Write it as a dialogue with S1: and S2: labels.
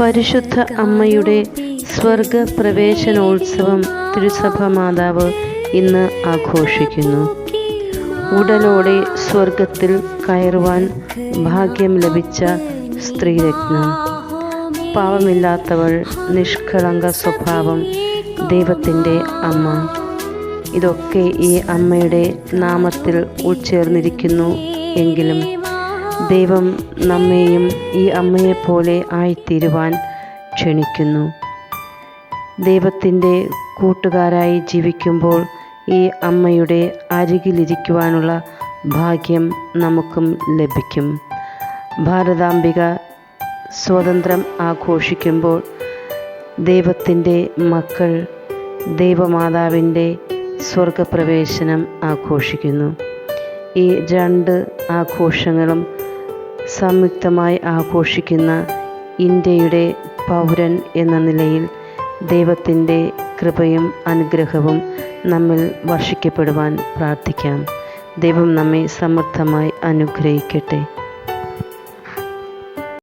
S1: പരിശുദ്ധ അമ്മയുടെ സ്വർഗ പ്രവേശനോത്സവം തിരുസഭ മാതാവ് ഇന്ന് ആഘോഷിക്കുന്നു. ഉടലോടെ സ്വർഗത്തിൽ കയറുവാൻ ഭാഗ്യം ലഭിച്ച സ്ത്രീരത്നം. പാവമില്ലാത്തവൾ നിഷ്കളങ്ക സ്വഭാവം ദൈവത്തിന്റെ അമ്മ. ഇതൊക്കെ ഈ അമ്മയുടെ നാമത്തിൽ ഉൾച്ചേർന്നിരിക്കുന്നു എങ്കിലും ദൈവം നമ്മെയും ഈ അമ്മയെപ്പോലെ ആയിത്തീരുവാൻ ക്ഷണിക്കുന്നു. ദൈവത്തിന്റെ കൂട്ടുകാരായി ജീവിക്കുമ്പോൾ ഈ അമ്മയുടെ അരികിലിരിക്കുവാനുള്ള ഭാഗ്യം നമുക്കും ലഭിക്കും. ഭാരതാംബിക സ്വാതന്ത്ര്യം ആഘോഷിക്കുമ്പോൾ ദൈവത്തിന്റെ മക്കൾ ദൈവമാതാവിന്റെ സ്വർഗപ്രവേശനം ആഘോഷിക്കുന്നു. ഈ രണ്ട് ആഘോഷങ്ങളും സംയുക്തമായി ആഘോഷിക്കുന്ന ഇന്ത്യയുടെ പൗരൻ എന്ന നിലയിൽ ദൈവത്തിന്റെ കൃപയും അനുഗ്രഹവും നമ്മിൽ വർഷിക്കപ്പെടുവാൻ പ്രാർത്ഥിക്കാം. ദൈവം നമ്മെ സമൃദ്ധമായി അനുഗ്രഹിക്കട്ടെ.